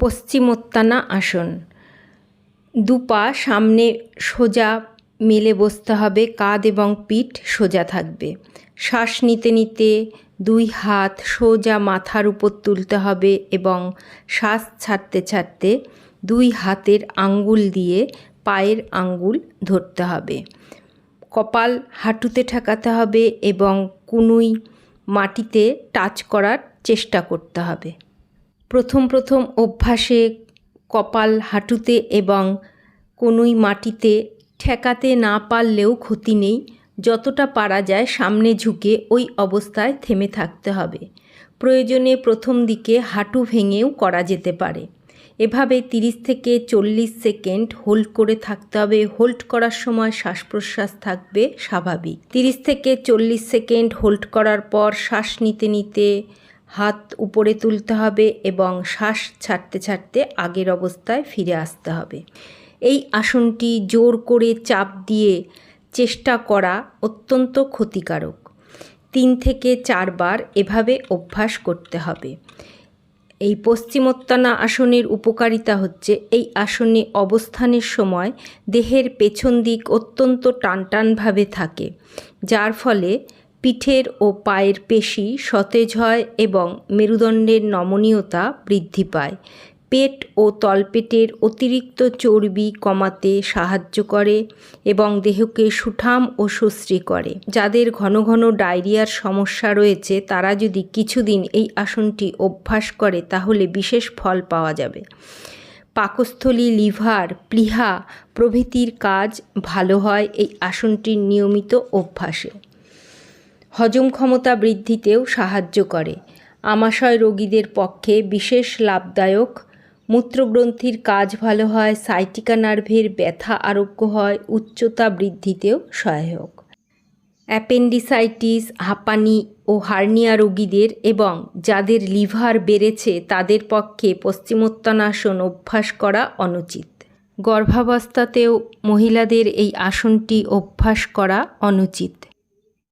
পশ্চিমোত্তানা আসন। দুপা সামনে সোজা মেলে বসতে হবে, কাঁধ এবং পিঠ সোজা থাকবে। শ্বাস নিতে নিতে দুই হাত সোজা মাথার উপর তুলতে হবে এবং শ্বাস ছাড়তে ছাড়তে দুই হাতের আঙ্গুল দিয়ে পায়ের আঙ্গুল ধরতে হবে। কপাল হাঁটুতে ঠেকাতে হবে এবং কুনুই মাটিতে টাচ করার চেষ্টা করতে হবে। প্রথম প্রথম অভ্যাসে কপাল হাঁটুতে এবং কোনোই মাটিতে ঠেকাতে না পারলেও ক্ষতি নেই। যতটা পারা যায় সামনে ঝুঁকে ওই অবস্থায় থেমে থাকতে হবে। প্রয়োজনে প্রথম দিকে হাঁটু ভেঙেও করা যেতে পারে। এভাবে তিরিশ থেকে চল্লিশ সেকেন্ড হোল্ড করে থাকতে হবে। হোল্ড করার সময় শ্বাস প্রশ্বাস থাকবে স্বাভাবিক। তিরিশ থেকে চল্লিশ সেকেন্ড হোল্ড করার পর শ্বাস নিতে নিতে হাত উপরে তুলতে হবে এবং শ্বাস ছাড়তে ছাড়তে আগের অবস্থায় ফিরে আসতে হবে। এই আসনটি জোর করে চাপ দিয়ে চেষ্টা করা অত্যন্ত ক্ষতিকারক। তিন থেকে চারবার এভাবে অভ্যাস করতে হবে। এই পশ্চিমোত্তানা আসনের উপকারিতা হচ্ছে এই আসনে অবস্থানের সময় দেহের পেছন দিক অত্যন্ত টানটানভাবে থাকে, যার ফলে পিঠের ও পায়ের পেশি সতেজ হয় এবং মেরুদণ্ডের নমনীয়তা বৃদ্ধি পায়। পেট ও তলপেটের অতিরিক্ত চর্বি কমাতে সাহায্য করে এবং দেহকে সুঠাম ও সুশ্রী করে। যাদের ঘন ঘন ডায়রিয়ার সমস্যা রয়েছে, তারা যদি কিছুদিন এই আসনটি অভ্যাস করে, তাহলে বিশেষ ফল পাওয়া যাবে। পাকস্থলী লিভার, প্লিহা প্রভৃতির কাজ ভালো হয় এই আসনটির নিয়মিত অভ্যাসে। হজম ক্ষমতা বৃদ্ধিতেও সাহায্য করে। আমাশয় রোগীদের পক্ষে বিশেষ লাভদায়ক। মূত্রগ্রন্থির কাজ ভালো হয়, সাইটিকা নার্ভের ব্যথা আরোগ্য হয়, উচ্চতা বৃদ্ধিতেও সহায়ক। অ্যাপেন্ডিসাইটিস, হাঁপানি ও হার্নিয়া রোগীদের এবং যাদের লিভার বেড়েছে তাদের পক্ষে পশ্চিমোত্তানাসন অভ্যাস করা অনুচিত। গর্ভাবস্থাতেও মহিলাদের এই আসনটি অভ্যাস করা অনুচিত।